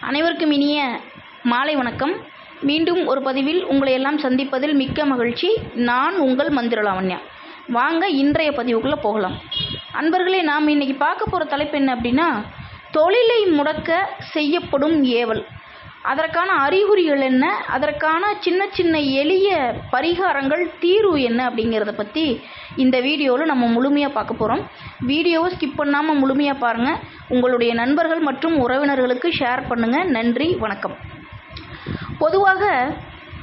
அனைவருக்கும் இனிய மாலை வணக்கம். மீண்டும் ஒரு பதிவில் உங்களை எல்லாம் சந்திப்பதில் மிக்க மகிழ்ச்சி. நான் உங்கள் மந்திரலாவண்யா வாங்க இன்றைய பதிவுக்குள்ளே போகலாம். அன்பர்களே நாம் இன்னைக்கு பார்க்க போகிற தலைப்பு என்ன அப்படின்னா தொழிலை முடக்க செய்யப்படும் ஏவல். அதற்கான அறிகுறிகள் என்ன? அதற்கான சின்ன சின்ன எளிய பரிகாரங்கள் தீர்வு என்ன அப்படிங்கிறத பற்றி இந்த வீடியோவில் நம்ம முழுமையாக பார்க்க போகிறோம் வீடியோவை ஸ்கிப் பண்ணாமல் முழுமையாக பாருங்கள் உங்களுடைய நண்பர்கள் மற்றும் உறவினர்களுக்கு ஷேர் பண்ணுங்கள் நன்றி வணக்கம். பொதுவாக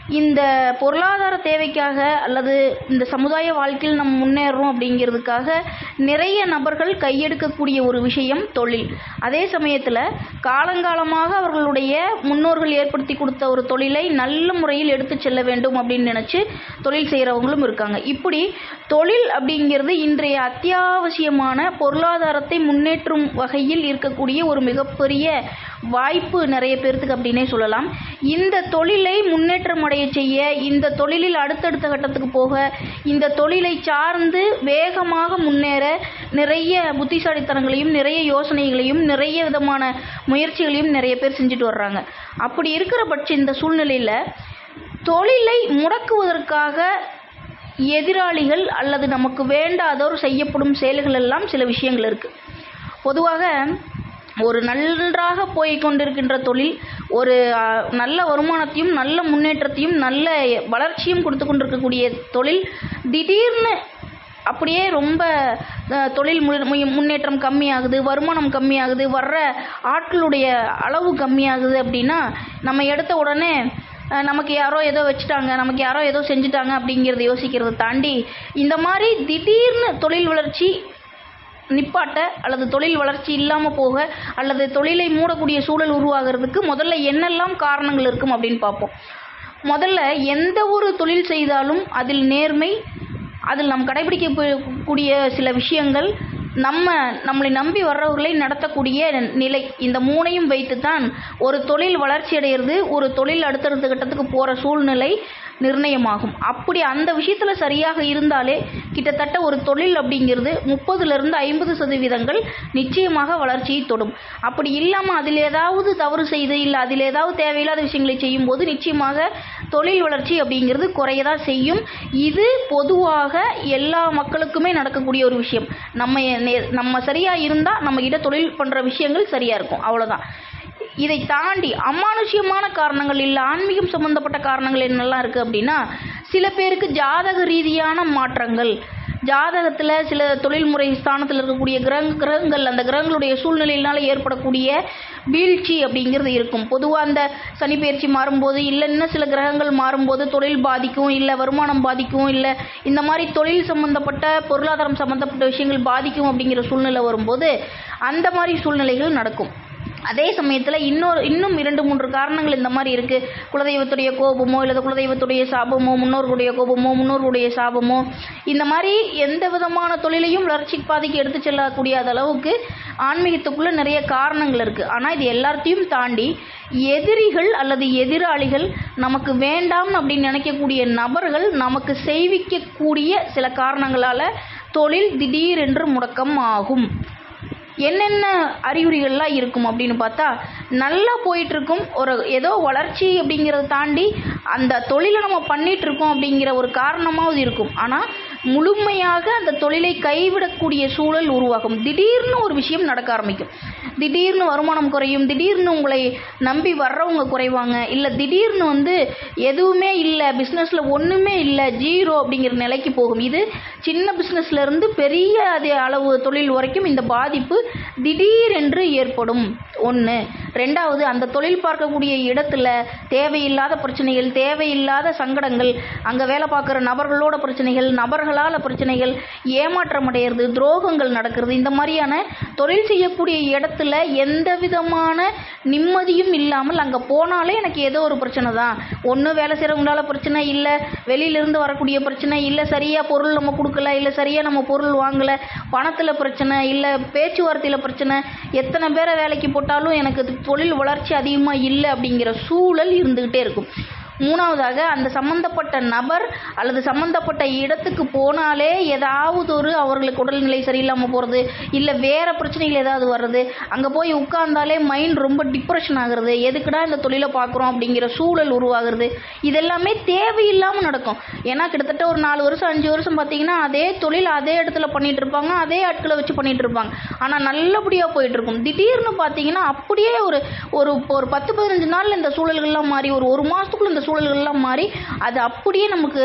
இந்த பொருளாதார தேவைக்காக அல்லது இந்த சமுதாய வாழ்க்கையில் நம் முன்னேறுறோம் அப்படிங்கிறதுக்காக நிறைய நபர்கள் கையெடுக்கக்கூடிய ஒரு விஷயம் தொழில். அதே சமயத்தில் காலங்காலமாக அவர்களுடைய முன்னோர்கள் ஏற்படுத்தி கொடுத்த ஒரு தொழிலை நல்ல முறையில் எடுத்து செல்ல வேண்டும் அப்படின்னு நினச்சி தொழில் செய்கிறவங்களும் இருக்காங்க. இப்படி தொழில் அப்படிங்கிறது இன்றைய அத்தியாவசியமான பொருளாதாரத்தை முன்னேற்றும் வகையில் இருக்கக்கூடிய ஒரு மிகப்பெரிய வாய்ப்பு நிறைய பேர்த்துக்கு அப்படின்னே சொல்லலாம். இந்த தொழிலை முன்னேற்றமடைய செய்ய இந்த தொழிலில் அடுத்தடுத்த கட்டத்துக்கு போக இந்த தொழிலை சார்ந்து வேகமாக முன்னேற நிறைய புத்திசாலித்தனங்களையும் நிறைய யோசனைகளையும் நிறைய விதமான முயற்சிகளையும் நிறைய பேர் செஞ்சுட்டு வர்றாங்க. அப்படி இருக்கிற பட்ச இந்த சூழ்நிலையில் தொழிலை முடக்குவதற்காக எதிராளிகள் அல்லது நமக்கு வேண்டாதோர் செய்யப்படும் செயல்கள் எல்லாம் சில விஷயங்கள் இருக்குது பொதுவாக ஒரு நன்றாக போய் கொண்டிருக்கின்ற தொழில் ஒரு நல்ல வருமானத்தையும் நல்ல முன்னேற்றத்தையும் நல்ல வளர்ச்சியும் கொடுத்து கொண்டிருக்கக்கூடிய தொழில் திடீர்னு அப்படியே ரொம்ப தொழில் மு- முன்னேற்றம் கம்மியாகுது வருமானம் கம்மியாகுது வர்ற ஆட்களுடைய அளவு கம்மியாகுது அப்படின்னா நம்ம எடுத்த உடனே நமக்கு யாரோ ஏதோ வச்சுட்டாங்க நமக்கு யாரோ ஏதோ செஞ்சுட்டாங்க அப்படிங்கிறத யோசிக்கிறத தாண்டி இந்த மாதிரி திடீர்னு தொழில் வளர்ச்சி நிப்பாட்ட அல்லது தொழில் வளர்ச்சி இல்லாமல் போக அல்லது தொழிலை மூடக்கூடிய சூழல் உருவாகிறதுக்கு முதல்ல என்னெல்லாம் காரணங்கள் இருக்கும் அப்படின்னு பார்ப்போம். முதல்ல எந்த ஒரு தொழில் செய்தாலும் அதில் நேர்மை அதில் நாம் கடைபிடிக்கக்கூடிய சில விஷயங்கள் நம்ம நம்மளை நம்பி வர்றவர்களை நடத்தக்கூடிய நிலை. இந்த மூணையும் வைத்து தான் ஒரு தொழில் வளர்ச்சி அடைகிறது ஒரு தொழில் அடுத்தடுத்த கட்டத்துக்கு போகிற சூழ்நிலை நிர்ணயமாகும். அப்படி அந்த விஷயத்தில் சரியாக இருந்தாலே கிட்டத்தட்ட ஒரு தொழில் அப்படிங்கிறது முப்பதுலேருந்து ஐம்பது சதவீதங்கள் நிச்சயமாக வளர்ச்சியை தொடும். அப்படி இல்லாமல் அதில் ஏதாவது தவறு செய்து இல்லை அதில் ஏதாவது தேவையில்லாத விஷயங்களை செய்யும்போது நிச்சயமாக தொழில் வளர்ச்சி அப்படிங்கிறது குறைய தான் செய்யும். இது பொதுவாக எல்லா மக்களுக்குமே நடக்கக்கூடிய ஒரு விஷயம். நம்ம நே- நம்ம சரியாக இருந்தால் நம்மக்கிட்ட தொழில் பண்ணுற விஷயங்கள் சரியாக இருக்கும். அவ்வளோதான் இதை தாண்டி அமானுஷ்யமான காரணங்கள் இல்லை ஆன்மீகம் சம்பந்தப்பட்ட காரணங்கள் என்னெல்லாம் இருக்குது அப்படின்னா சில பேருக்கு ஜாதக ரீதியான மாற்றங்கள். ஜாதகத்தில் சில தொழில்முறை ஸ்தானத்தில் இருக்கக்கூடிய கிரக கிரகங்கள் அந்த கிரகங்களுடைய சூழ்நிலையினால் ஏற்படக்கூடிய வீழ்ச்சி அப்படிங்கிறது இருக்கும். பொதுவாக அந்த சனி பயிற்சி மாறும்போது இல்லை இன்னும் சில கிரகங்கள் மாறும்போது தொழில் பாதிக்கும் இல்லை வருமானம் பாதிக்கும் இல்லை இந்த மாதிரி தொழில் சம்பந்தப்பட்ட பொருளாதாரம் சம்பந்தப்பட்ட விஷயங்கள் பாதிக்கும் அப்படிங்கிற சூழ்நிலை வரும்போது அந்த மாதிரி சூழ்நிலைகள் நடக்கும். அதே சமயத்தில் இன்னொரு இன்னும் இரண்டு மூன்று காரணங்கள் இந்த மாதிரி இருக்குது குலதெய்வத்துடைய கோபமோ இல்லை குலதெய்வத்துடைய சாபமோ முன்னோர்களுடைய கோபமோ முன்னோர்களுடைய சாபமோ இந்த மாதிரி எந்த விதமான தொழிலையும் வளர்ச்சி பாதைக்கு எடுத்து செல்லக்கூடிய அளவுக்கு ஆன்மீகத்துக்குள்ளே நிறைய காரணங்கள் இருக்குது ஆனால் இது எல்லாத்தையும் தாண்டி எதிரிகள் அல்லது எதிராளிகள் நமக்கு வேண்டாம் அப்படின்னு நினைக்கக்கூடிய நபர்கள் நமக்கு செய்விக்கக்கூடிய சில காரணங்களால் தொழில் திடீரென்று முடக்கம் ஆகும். என்னென்ன அறிகுறிகள்லாம் இருக்கும் அப்படின்னு பார்த்தா நல்லா போயிட்டுருக்கும் ஒரு ஏதோ வளர்ச்சி அப்படிங்கிறத தாண்டி அந்த தொழிலை நம்ம பண்ணிகிட்ருக்கோம் அப்படிங்கிற ஒரு காரணமாவது இருக்கும். ஆனால் முழுமையாக அந்த தொழிலை கைவிடக்கூடிய சூழல் உருவாகும். திடீர்னு ஒரு விஷயம் நடக்க ஆரம்பிக்கும். திடீர்னு வருமானம் குறையும். திடீர்னு உங்களை நம்பி வர்றவங்க குறைவாங்க. இல்லை திடீர்னு வந்து எதுவுமே இல்லை பிஸ்னஸில் ஒன்றுமே இல்லை ஜீரோ அப்படிங்கிற நிலைக்கு போகும். இது சின்ன பிஸ்னஸ்லேருந்து பெரிய அதே அளவு தொழில் வரைக்கும் இந்த பாதிப்பு திடீரென்று ஏற்படும். ஒன்று ரெண்டாவது அந்த தொழில் பார்க்கக்கூடிய இடத்துல தேவையில்லாத பிரச்சனைகள் தேவையில்லாத சங்கடங்கள் அங்கே வேலை பார்க்குற நபர்களோட பிரச்சனைகள் நபர்களால் பிரச்சனைகள் ஏமாற்றம் அடையிறது துரோகங்கள் நடக்கிறது இந்த மாதிரியான தொழில் செய்யக்கூடிய இடத்துல எந்த விதமான நிம்மதியும் இல்லாமல் அங்கே போனாலே எனக்கு ஏதோ ஒரு பிரச்சனை தான். ஒன்று வேலை செய்கிறவங்களால பிரச்சனை இல்லை வெளியிலேருந்து வரக்கூடிய பிரச்சனை இல்லை சரியாக பொருள் நம்ம கொடுக்கல இல்லை சரியாக நம்ம பொருள் வாங்கலை பணத்தில் பிரச்சனை இல்லை பேச்சுவார்த்தையில் பிரச்சனை எத்தனை பேரை வேலைக்கு போட்டாலும் எனக்கு அது தொழில் வளர்ச்சி அதிகமாக இல்லை அப்படிங்கிற சூழல் இருந்துக்கிட்டே இருக்கும். மூணாவதாக அந்த சம்பந்தப்பட்ட நபர் அல்லது சம்பந்தப்பட்ட இடத்துக்கு போனாலே ஏதாவது ஒரு அவர்களுக்கு உடல்நிலை சரியில்லாமல் போகிறது இல்லை வேறு பிரச்சனைகள் ஏதாவது வர்றது அங்கே போய் உட்கார்ந்தாலே மைண்ட் ரொம்ப டிப்ரெஷன் ஆகுறது எதுக்குடா இந்த தொழிலை பார்க்குறோம் அப்படிங்கிற சூழல் உருவாகிறது இதெல்லாமே தேவையில்லாமல் நடக்கும். ஏன்னா கிட்டத்தட்ட ஒரு நாலு வருஷம் அஞ்சு வருஷம் பார்த்தீங்கன்னா அதே தொழில் அதே இடத்துல பண்ணிட்டு இருப்பாங்க அதே ஆட்களை வச்சு பண்ணிட்டு இருப்பாங்க. ஆனால் நல்லபடியாக போயிட்டு இருக்கும். திடீர்னு பார்த்தீங்கன்னா அப்படியே ஒரு ஒரு ஒரு பத்து பதினஞ்சு நாளில் இந்த சூழல்கள்லாம் மாறி ஒரு ஒரு மாதத்துக்குள்ள இந்த சூழல்கள்லாம் மாறி அது அப்படியே நமக்கு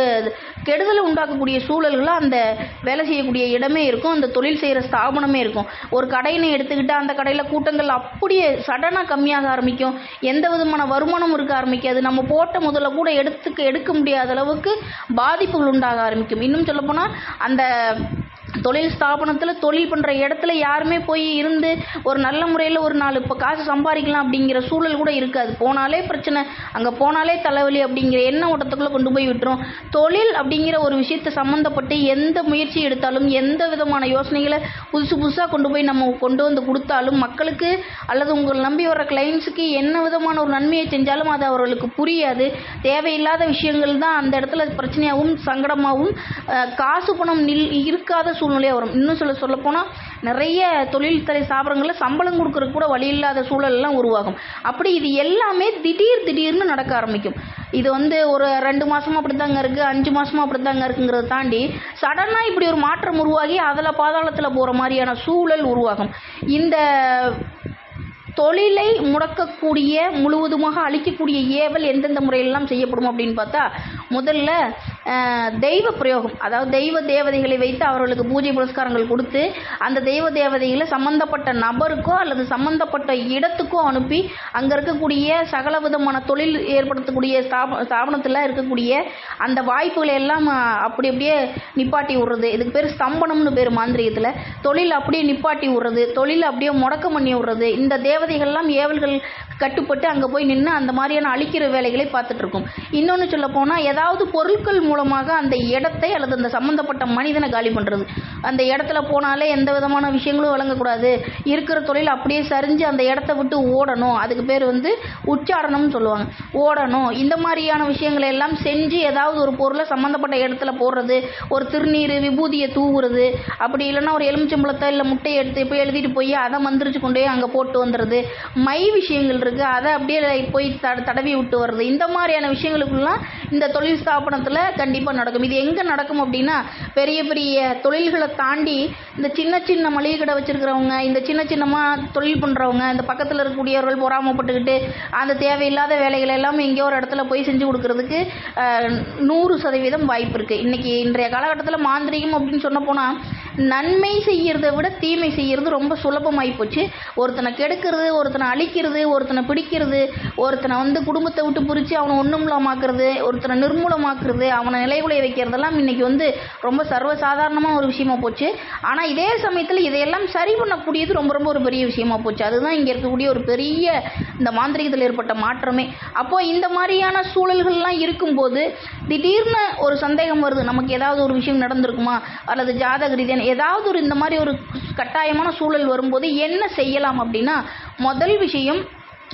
கெடுதலை உண்டாக்கக்கூடிய சூழல்களாக அந்த வேலை செய்யக்கூடிய இடமே இருக்கும். அந்த தொழில் செய்கிற ஸ்தாபனமே இருக்கும். ஒரு கடையினை எடுத்துக்கிட்டால் அந்த கடையில் கூட்டங்கள் அப்படியே சடனாக கம்மியாக ஆரம்பிக்கும். எந்த விதமான வருமானம் இருக்க ஆரம்பிக்காது. நம்ம போட்ட முதல்ல கூட எடுத்துக்க எடுக்க முடியாத அளவுக்கு பாதிப்புகள் உண்டாக ஆரம்பிக்கும். இன்னும் சொல்லப்போனால் அந்த தொழில் ஸ்தாபனத்தில் தொழில் பண்ணுற இடத்துல யாருமே போய் இருந்து ஒரு நல்ல முறையில் ஒரு நாலு இப்போ காசு சம்பாதிக்கலாம் அப்படிங்கிற சூழல் கூட இருக்காது. போனாலே பிரச்சனை. அங்கே போனாலே தலைவலி அப்படிங்கிற எண்ண ஓட்டத்துக்குள்ளே கொண்டு போய் விட்டுரும். தொழில் அப்படிங்கிற ஒரு விஷயத்தை சம்மந்தப்பட்டு எந்த முயற்சி எடுத்தாலும் எந்த விதமான யோசனைகளை புதுசு புதுசாக கொண்டு போய் நம்ம கொண்டு வந்து கொடுத்தாலும் மக்களுக்கு அல்லது உங்களை நம்பி வர கிளைண்ட்ஸுக்கு என்ன விதமான ஒரு நன்மையை செஞ்சாலும் அது அவர்களுக்கு புரியாது. தேவையில்லாத விஷயங்கள் தான் அந்த இடத்துல பிரச்சனையாகவும் சங்கடமாகவும் காசு பணம் நில் இருக்காத சூழ்நிலையாக வரும். இன்னும் சொல்ல சொல்லப்போனால் நிறைய தொழில்துறை ஸ்தாபனங்களில் சம்பளம் கொடுக்கறதுக்கு கூட வழி இல்லாத சூழல்லாம் உருவாகும். அப்படி இது எல்லாமே திடீர் திடீர்னு நடக்க ஆரம்பிக்கும். இது வந்து ஒரு ரெண்டு மாதமாக அப்படி தாங்க இருக்குது அஞ்சு மாதமாக அப்படி தாங்க இருக்குங்கிறத தாண்டி சடனாக இப்படி ஒரு மாற்றம் உருவாகி அதில் பாதாளத்தில் போகிற மாதிரியான சூழல் உருவாகும். இந்த தொழிலை முடக்கக்கூடிய முழுவதுமாக அழிக்கக்கூடிய ஏவல் எந்தெந்த முறையிலெல்லாம் செய்யப்படும் அப்படின்னு பார்த்தா முதல்ல தெய்வ பிரயோகம். அதாவது தெய்வ தேவதைகளை வைத்து அவர்களுக்கு பூஜை புரஸ்காரங்கள் கொடுத்து அந்த தெய்வ தேவதைகளை சம்பந்தப்பட்ட நபருக்கோ அல்லது சம்பந்தப்பட்ட இடத்துக்கோ அனுப்பி அங்கே இருக்கக்கூடிய சகல விதமான தொழில் ஏற்படுத்தக்கூடிய ஸ்தாப ஸ்தாபனத்தில் இருக்கக்கூடிய அந்த வாய்ப்புகளை எல்லாம் அப்படி அப்படியே நிப்பாட்டி விடுறது. இதுக்கு பேர் ஸ்தம்பனம்னு பேர் மாந்திரியத்தில் தொழில் அப்படியே நிப்பாட்டி விடுறது. தொழில் அப்படியே முடக்கம் பண்ணி விடுறது. இந்த தேவதைகள்லாம் ஏவல்கள் கட்டுப்பட்டு அங்கே போய் நின்று அந்த மாதிரியான அழிக்கிற வேலைகளை பார்த்துட்ருக்கும் இன்னொன்று சொல்ல போனால் ஏதாவது பொருட்கள் மூலமாக அந்த இடத்தை அல்லது அந்த சம்மந்தப்பட்ட மனிதனை காலி பண்ணுறது அந்த இடத்துல போனாலே எந்த விதமான விஷயங்களும் வழங்கக்கூடாது இருக்கிற தொழில் அப்படியே சரிஞ்சு அந்த இடத்த விட்டு ஓடணும். அதுக்கு பேர் வந்து உச்சாடனம்னு சொல்லுவாங்க. ஓடணும். இந்த மாதிரியான விஷயங்களை எல்லாம் செஞ்சு ஏதாவது ஒரு பொருளை சம்மந்தப்பட்ட இடத்துல போடுறது. ஒரு திருநீர் விபூதியை தூவுறது. அப்படி இல்லைன்னா ஒரு எலுமிச்சம்பழத்தை இல்லை முட்டையை எடுத்து போய் எழுதிட்டு போய் அதை மந்திரிச்சு கொண்டு போய் அங்கே போட்டு வந்துடுறது மை விஷயங்கள் இருக்குது அதை அப்படியே போய் த தடவி விட்டு வர்றது. இந்த மாதிரியான விஷயங்களுக்குலாம் இந்த தொழில் ஸ்தாபனத்தில் கண்டிப்பாக நடக்கும். இது எங்கே நடக்கும் அப்படின்னா பெரிய பெரிய தொழில்களை தாண்டி இந்த சின்ன சின்ன மளிகை கடை வச்சுருக்கிறவங்க இந்த சின்ன சின்னமாக தொழில் பண்ணுறவங்க இந்த பக்கத்தில் இருக்கக்கூடியவர்கள் பொறாமப்பட்டுக்கிட்டு அந்த தேவையில்லாத வேலைகள் எல்லாம் எங்கேயோ ஒரு இடத்துல போய் செஞ்சு கொடுக்கறதுக்கு நூறு சதவீதம் வாய்ப்பு இருக்குது இன்றைக்கி இன்றைய காலகட்டத்தில் மாந்திரிகம் அப்படின்னு சொன்ன போனால் நன்மை செய்கிறத விட தீமை செய்யறது ரொம்ப சுலபமாகி போச்சு. ஒருத்தனை கெடுக்கிறது ஒருத்தனை அழிக்கிறது ஒருத்தனை பிடிக்கிறது ஒருத்தனை வந்து குடும்பத்தை விட்டு பிரித்து அவனை ஒன்றுமில்லமாக்குறது ஒருத்தனை நிர்மூலமாக்குறது அவனை நிலைகுலைய வைக்கிறதெல்லாம் இன்னைக்கு வந்து ரொம்ப சர்வசாதாரணமாக ஒரு விஷயமா போச்சு. ஆனால் இதே சமயத்தில் இதையெல்லாம் சரி பண்ணக்கூடியது ரொம்ப ரொம்ப ஒரு பெரிய விஷயமா போச்சு. அதுதான் இங்கே இருக்கக்கூடிய ஒரு பெரிய இந்த மாந்திரிகத்தில் ஏற்பட்ட மாற்றமே. அப்போது இந்த மாதிரியான சூழல்கள்லாம் இருக்கும்போது திடீர்னு ஒரு சந்தேகம் வருது. நமக்கு ஏதாவது ஒரு விஷயம் நடந்திருக்குமா? அல்லது ஜாதக ரீதியான ஏதாவது ஒரு இந்த மாதிரி ஒரு கட்டாயமான சூழல் வரும்போது என்ன செய்யலாம் அப்படின்னா முதல் விஷயம்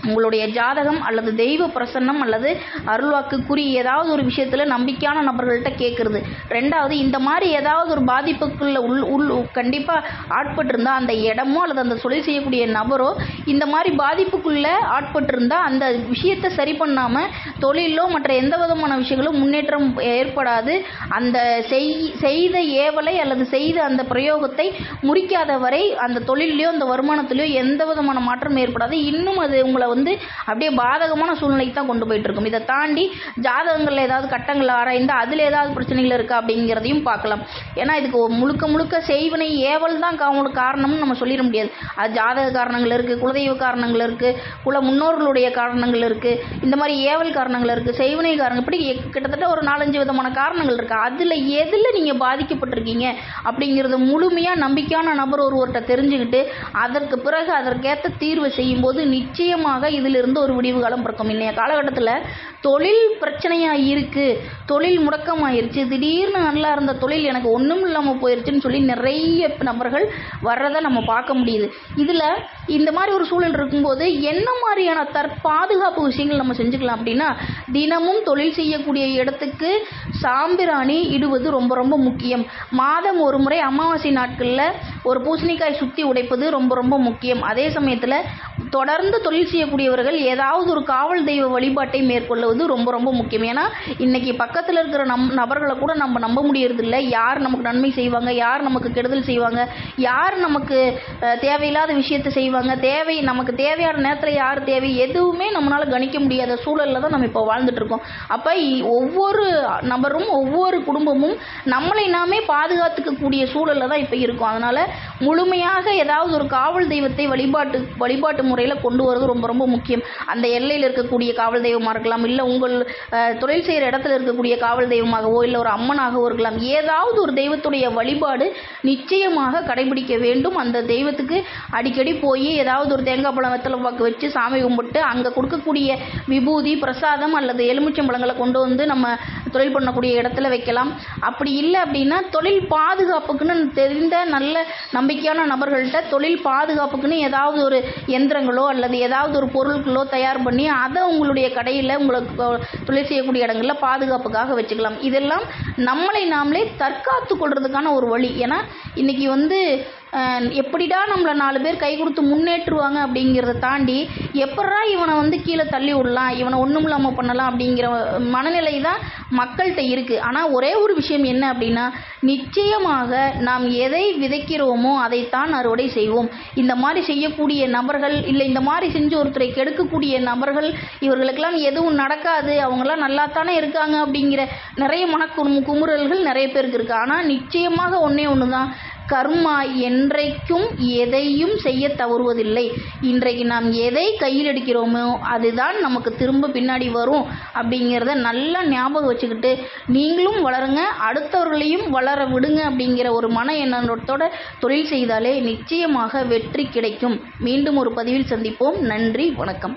உங்களுடைய ஜாதகம் அல்லது தெய்வ பிரசன்னம் அல்லது அருள்வாக்கு குறி ஏதாவது ஒரு விஷயத்தில் நம்பிக்கையான நபர்கள்ட்ட கேட்குறது ரெண்டாவது இந்த மாதிரி ஏதாவது ஒரு பாதிப்புக்குள்ள உள் உள் கண்டிப்பாக ஆட்பட்டிருந்தால் அந்த இடமோ அல்லது அந்த தொழில் செய்யக்கூடிய நபரோ இந்த மாதிரி பாதிப்புக்குள்ளே ஆட்பட்டிருந்தால் அந்த விஷயத்தை சரி பண்ணாமல் தொழிலோ மற்ற எந்த விதமான விஷயங்களும் முன்னேற்றம் ஏற்படாது. அந்த செய் செய்த ஏவலை அல்லது செய்த அந்த பிரயோகத்தை முறிக்காத வரை அந்த தொழிலையோ அந்த வருமானத்திலையோ எந்த விதமான மாற்றம் ஏற்படாது. இன்னும் அது உங்களை வந்து அப்படியே பாதகமான சூழ்நிலைக்கு தான் கொண்டு போயிட்டு இருக்கும். இதை தாண்டி ஜாதகங்களில் ஏதாவது கட்டங்கள் ஆராய்ந்து அதில் ஏதாவது பிரச்சனைகள் இருக்கா அப்படிங்கிறதையும் பார்க்கலாம். ஏன்னா இதுக்கு முழுக்க முழுக்க செய்வினை ஏவல் தான் அவங்களுக்கு காரணம்னு நம்ம சொல்லிட முடியாது. அது ஜாதக காரணங்கள் இருக்குது குலதெய்வ காரணங்கள் இருக்குது குல முன்னோர்களுடைய காரணங்கள் இருக்குது இந்த மாதிரி ஏவல் காரணங்கள் இருக்குது செய்வினை காரணங்கள் இப்படி கிட்டத்தட்ட ஒரு நாலஞ்சு விதமான காரணங்கள் இருக்குது அதில் எதில் நீங்கள் பாதிக்கப்பட்டிருக்கீங்க அப்படிங்கிறத முழுமையாக நம்பிக்கையான நபர் ஒருவர்கிட்ட தெரிஞ்சுக்கிட்டு அதற்கு பிறகு அதற்கேற்ற தீர்வை செய்யும்போது நிச்சயமாக நிச்சயமாக இதிலிருந்து ஒரு விடிவு காலம் பிறக்கும். இன்றைய காலகட்டத்தில் தொழில் பிரச்சனையாக இருக்குது தொழில் முடக்கமாயிருச்சு. திடீர்னு நல்லா இருந்த தொழில் எனக்கு ஒன்றும் இல்லாமல் போயிருச்சுன்னு சொல்லி நிறைய நபர்கள் வர்றதை நம்ம பார்க்க முடியுது. இதில் இந்த மாதிரி ஒரு சூழல் இருக்கும்போது என்ன மாதிரியான தற்பாதுகாப்பு விஷயங்கள் நம்ம செஞ்சுக்கலாம் அப்படின்னா தினமும் தொழில் செய்யக்கூடிய இடத்துக்கு சாம்பிராணி இடுவது ரொம்ப ரொம்ப முக்கியம். மாதம் ஒரு முறை அமாவாசை நாட்களில் ஒரு பூசணிக்காய் சுற்றி உடைப்பது ரொம்ப ரொம்ப முக்கியம். அதே சமயத்தில் தொடர்ந்து தொழில் செய்யக்கூடியவர்கள் ஏதாவது ஒரு காவல் தெய்வ வழிபாட்டை மேற்கொள்வது ரொம்ப ரொம்ப முக்கியம். ஏன்னா இன்னைக்கு பக்கத்தில் இருக்கிற நம் நபர்களை கூட நம்ம நம்ப முடியறதில்ல. யார் நமக்கு நன்மை செய்வாங்க? யார் நமக்கு கெடுதல் செய்வாங்க? யார் நமக்கு தேவையில்லாத விஷயத்தை செய்வாங்க? தேவை நமக்கு தேவையான நேரத்தில் யார் தேவை? எதுவுமே நம்மளால் கணிக்க முடியாத சூழலில் தான் நம்ம இப்போ வாழ்ந்துட்டுருக்கோம். அப்போ ஒவ்வொரு நபரும் ஒவ்வொரு குடும்பமும் நம்மளை நாமே பாதுகாத்துக்கக்கூடிய சூழலில் தான் இப்போ இருக்கும். அதனால் முழுமையாக ஏதாவது ஒரு காவல் தெய்வத்தை வழிபாட்டு வழிபாட்டு முறை முறையில் கொண்டு வரது ரொம்ப ரொம்ப முக்கியம். அந்த எல்லையில் இருக்கக்கூடிய காவல் தெய்வமாக இருக்கலாம் இல்லை உங்கள் தொழில் செய்கிற இடத்துல இருக்கக்கூடிய காவல் தெய்வமாகவோ இல்லை ஒரு அம்மனாகவோ இருக்கலாம். ஏதாவது ஒரு தெய்வத்துடைய வழிபாடு நிச்சயமாக கடைபிடிக்க வேண்டும். அந்த தெய்வத்துக்கு அடிக்கடி போய் ஏதாவது ஒரு தேங்காய் பழம் வெத்தலை பாக்கு வச்சு சாமி கும்பிட்டு அங்கே கொடுக்கக்கூடிய விபூதி பிரசாதம் அல்லது எலுமிச்சம்பழங்களை கொண்டு வந்து நம்ம தொழில் பண்ணக்கூடிய இடத்துல வைக்கலாம். அப்படி இல்லை அப்படின்னா தொழில் பாதுகாப்புக்குன்னு தெரிந்த நல்ல நம்பிக்கையான நபர்கள்ட்ட தொழில் பாதுகாப்புக்குன்னு ஏதாவது ஒரு எந்திரங்கள் அல்லது ஏதாவது ஒரு பொருட்களோ தயார் பண்ணி அதை உங்களுடைய கடையில் உங்களுக்கு தொழில் செய்யக்கூடிய இடங்களில் பாதுகாப்புக்காக வச்சுக்கலாம். இதெல்லாம் நம்மளை நாமளே தற்காத்து கொள்றதுக்கான ஒரு வழி. ஏன்னா இன்னைக்கு வந்து எப்படிடா நம்மளை நாலு பேர் கை கொடுத்து முன்னேற்றுவாங்க அப்படிங்கிறத தாண்டி எப்படா இவனை வந்து கீழே தள்ளி விடலாம் இவனை ஒன்றும் இல்லாமல் பண்ணலாம் அப்படிங்கிற மனநிலை தான் மக்கள்கிட்ட இருக்குது ஆனால் ஒரே ஒரு விஷயம் என்ன அப்படின்னா நிச்சயமாக நாம் எதை விதைக்கிறோமோ அதைத்தான் அறுவடை செய்வோம். இந்த மாதிரி செய்யக்கூடிய நபர்கள் இல்லை இந்த மாதிரி செஞ்சு ஒருத்தரை கெடுக்கக்கூடிய நபர்கள் இவர்களுக்கெல்லாம் எதுவும் நடக்காது அவங்களாம் நல்லா தானே இருக்காங்க அப்படிங்கிற நிறைய மன குமுறல்கள் நிறைய பேருக்கு இருக்குது ஆனால் நிச்சயமாக ஒன்றே ஒன்று தான் கர்மா என்றைக்கும் எதையும் செய்ய தவறுவதில்லை. இன்றைக்கு நாம் எதை கையில் எடுக்கிறோமோ அதுதான் நமக்கு திரும்ப பின்னாடி வரும் அப்படிங்கிறத நல்லா ஞாபகம் வச்சுக்கிட்டு நீங்களும் வளருங்க அடுத்தவர்களையும் வளர விடுங்க அப்படிங்கிற ஒரு மன எண்ணத்தோட தொழில் செய்தாலே நிச்சயமாக வெற்றி கிடைக்கும். மீண்டும் ஒரு பதிவில் சந்திப்போம். நன்றி வணக்கம்.